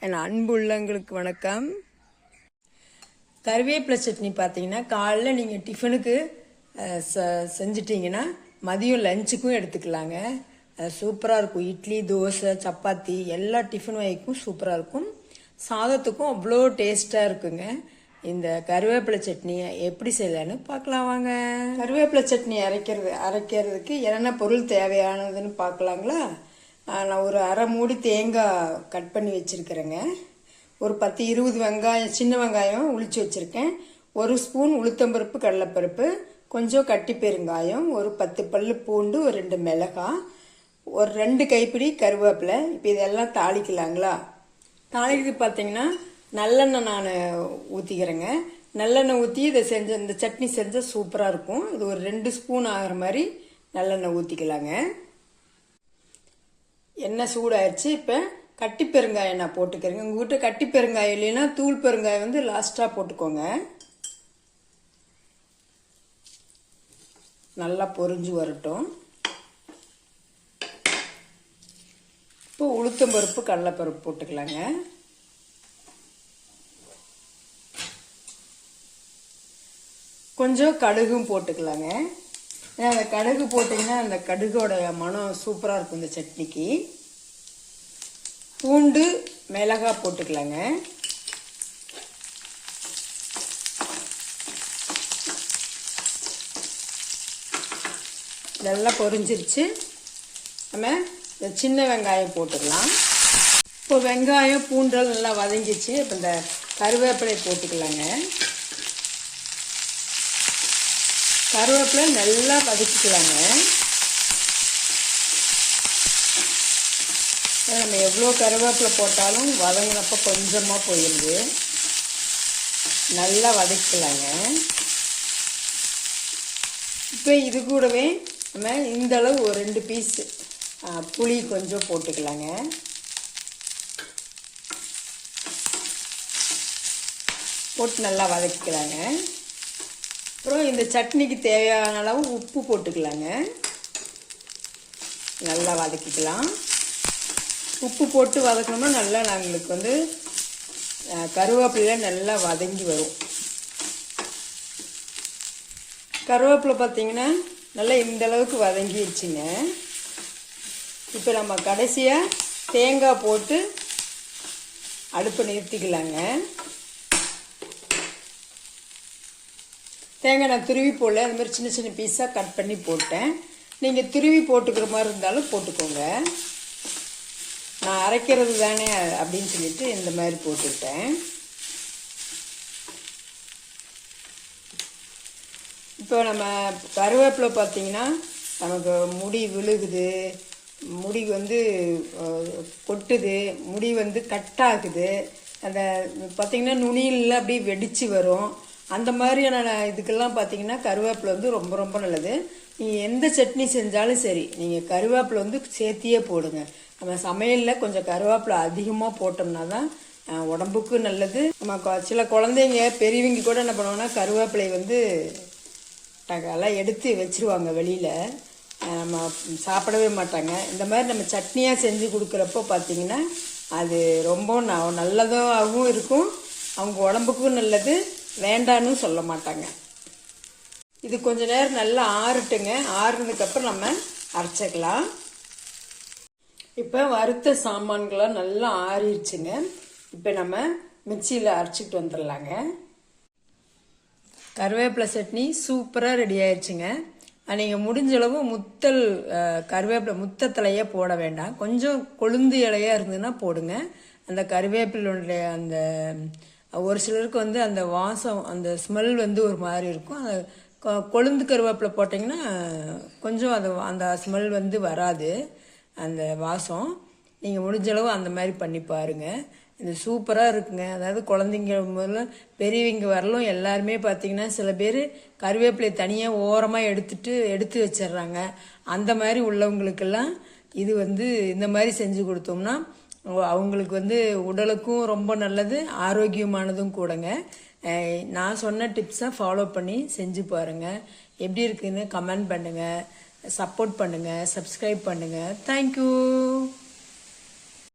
என் அன்பு உள்ளங்களுக்கு வணக்கம். கருவேப்பிலை சட்னி பார்த்தீங்கன்னா காலைல நீங்கள் டிஃபனுக்கு செஞ்சிட்டிங்கன்னா ச- மதியம் லஞ்சுக்கும் எடுத்துக்கலாங்க. சூப்பராக இருக்கும். இட்லி தோசை சப்பாத்தி எல்லா டிஃபன் வகைக்கும் சூப்பராக இருக்கும். சாதத்துக்கும் அவ்வளோ டேஸ்ட்டாக இருக்குங்க. இந்த கருவேப்பிலை சட்னியை எப்படி செய்யலான்னு பார்க்கலாம் வாங்க. கருவேப்பிலை சட்னி அரைக்கிறது அரைக்கிறதுக்கு என்னென்ன பொருள் தேவையானதுன்னு பார்க்கலாங்களா? நான் ஒரு அரை மூடி தேங்காய் கட் பண்ணி வச்சுருக்கிறேங்க. ஒரு பத்து இருபது வெங்காயம் சின்ன வெங்காயம் உளிச்சு வச்சுருக்கேன். ஒரு ஸ்பூன் உளுத்தம்பருப்பு கடலைப்பருப்பு கொஞ்சம் கட்டி பெருங்காயம் ஒரு பத்து பல் பூண்டு ஒரு ரெண்டு மிளகாய் ஒரு ரெண்டு கைப்பிடி கருவேப்பிலை. இப்போ இதெல்லாம் தாளிக்கலாங்களா? தாளிக்கிறது பார்த்தீங்கன்னா நல்லெண்ணெய் நான் ஊற்றிக்கிறேங்க நல்லெண்ணெய் ஊற்றி இதை செஞ்ச இந்த சட்னி செஞ்சால் சூப்பராக இருக்கும். இது ஒரு ரெண்டு ஸ்பூன் ஆகிற மாதிரி நல்லெண்ணெய் ஊற்றிக்கலாங்க எண்ணெய் சூடாயிடுச்சு இப்போ கட்டி பெருங்காயம் நான் போட்டுக்கிறேங்க. உங்கள் வீட்டு கட்டி பெருங்காயம் இல்லைன்னா தூள் பெருங்காயம் வந்து லாஸ்ட்டாக போட்டுக்கோங்க. நல்லா பொரிஞ்சு வரட்டும். இப்போ உளுத்தம்பருப்பு கடலைப்பருப்பு போட்டுக்கலாங்க. கொஞ்சம் கடுகும் போட்டுக்கலாங்க. ஏன்னா அந்த கடுகு போட்டிங்கன்னா அந்த கடுகோட மனம் சூப்பராக இருக்கும் இந்த சட்னிக்கு. பூண்டு மிளகா போட்டுக்கலாங்க. இதெல்லாம் பொரிஞ்சிருச்சு. நம்ம இந்த சின்ன வெங்காயம் போட்டுக்கலாம். இப்போ வெங்காயம் பூண்டல் நல்லா வதங்கிச்சு. இப்போ இந்த கருவேப்பிலை போட்டுக்கலாங்க. கருவேப்பிலை நல்லா வதக்கிக்கலாங்க. நம்ம எவ்வளோ கருவேப்பிலை போட்டாலும் வதங்கினப்போ கொஞ்சமாக போயிடுது. நல்லா வதக்கிக்கலாங்க இப்போ இது கூடவே நம்ம இந்த அளவு ஒரு ரெண்டு பீஸ் புளி கொஞ்சம் போட்டுக்கலாங்க. போட்டு நல்லா வதக்கிக்கலாங்க. அப்புறம் இந்த சட்னிக்கு தேவையான அளவு உப்பு போட்டுக்கலாங்க. நல்லா வதக்கிக்கலாம். உப்பு போட்டு வதக்கணும்னா நல்லா நாங்களுக்கு வந்து கருவேப்பிலை நல்லா வதங்கி வரும். கருவேப்பிலை பார்த்தீங்கன்னா நல்லா இந்த அளவுக்கு வதங்கிடுச்சுங்க இப்போ நம்ம கடைசியாக தேங்காய் போட்டு அடுப்பை நிறுத்திக்கலாங்க. தேங்காய் நான் துருவி போடல. அந்த மாதிரி சின்ன சின்ன பீஸாக கட் பண்ணி போட்டேன். நீங்கள் துருவி போட்டுக்கிற மாதிரி இருந்தாலும் போட்டுக்கோங்க. நான் அரைக்கிறது தானே அப்படின்னு சொல்லிட்டு இந்த மாதிரி போட்டுக்கிட்டேன். இப்போ நம்ம கருவேப்பிலை பார்த்தீங்கன்னா நமக்கு முடி விழுகுது. முடி வந்து கொட்டுது. முடி வந்து கட்டாகுது அந்த பார்த்தீங்கன்னா நுனியில் அப்படியே வெடித்து வரும். அந்த மாதிரியான இதுக்கெல்லாம் பார்த்தீங்கன்னா கருவேப்பிலை வந்து ரொம்ப ரொம்ப நல்லது. நீங்கள் எந்த சட்னி செஞ்சாலும் சரி நீங்கள் கருவேப்பிலை வந்து சேர்த்தியே போடுங்க. நம்ம சமையலில் கொஞ்சம் கருவேப்பிலை அதிகமாக போட்டோம்னா தான் உடம்புக்கும் நல்லது. நம்ம சில குழந்தைங்க பெரியவங்க கூட என்ன பண்ணுவாங்கன்னா கருவேப்பிலை வந்து எல்லாம் எடுத்து வச்சிருவாங்க வெளியில். நம்ம சாப்பிடவே மாட்டாங்க. இந்த மாதிரி நம்ம சட்னியாக செஞ்சு கொடுக்குறப்போ பார்த்திங்கன்னா அது ரொம்ப ந- நல்லதாகவும் இருக்கும். அவங்க உடம்புக்கும் நல்லது. வேண்டான்னு சொல்ல மாட்டாங்க. இது கொஞ்ச நேரம் நல்லா ஆறட்டுங்க. ஆறுனதுக்கப்புறம் நம்ம அரைச்சிக்கலாம். இப்போ வறுத்த சாமான்களாம் நல்லா ஆறிடுச்சுங்க. இப்போ நம்ம மிக்சியில் அரைச்சிட்டு வந்துடலாங்க. கருவேப்பிலை சட்னி சூப்பராக ரெடி ஆயிடுச்சுங்க நீங்கள் முடிஞ்ச அளவு முத்தல் அஹ், கருவேப்பிலை முத்தத்தலையே போட வேண்டாம். கொஞ்சம் கொழுந்து இலையாக இருந்ததுன்னா போடுங்க. அந்த கருவேப்பிலுடைய அந்த ஒரு சிலருக்கு வந்து அந்த வாசம் அந்த ஸ்மெல் வந்து ஒரு மாதிரி இருக்கும். அந்த கொ- கொழுந்து கருவேப்பிலை போட்டிங்கன்னா கொஞ்சம் அது அந்த ஸ்மெல் வந்து வராது அந்த வாசம். நீங்கள் முடிஞ்சளவு அந்த மாதிரி பண்ணி பாருங்கள் இது சூப்பராக இருக்குங்க. அதாவது குழந்தைங்க முதல்ல பெரியவங்க வரலும் எல்லாருமே பார்த்தீங்கன்னா சில பேர் கருவேப்பிலை தனியாக ஓரமாக எடுத்துட்டு எடுத்து வச்சிடுறாங்க. அந்த மாதிரி உள்ளவங்களுக்கெல்லாம் இது வந்து இந்த மாதிரி செஞ்சு கொடுத்தோம்னா அவங்களுக்கு வந்து உடலுக்கும் ரொம்ப நல்லது ஆரோக்கியமானதும் கூடங்க. நான் சொன்ன டிப்ஸை ஃபாலோ பண்ணி செஞ்சு பாருங்கள் எப்படி இருக்குதுன்னு கமெண்ட் பண்ணுங்கள் சப்போர்ட் பண்ணுங்கள் சப்ஸ்கிரைப் பண்ணுங்கள் தேங்க்யூ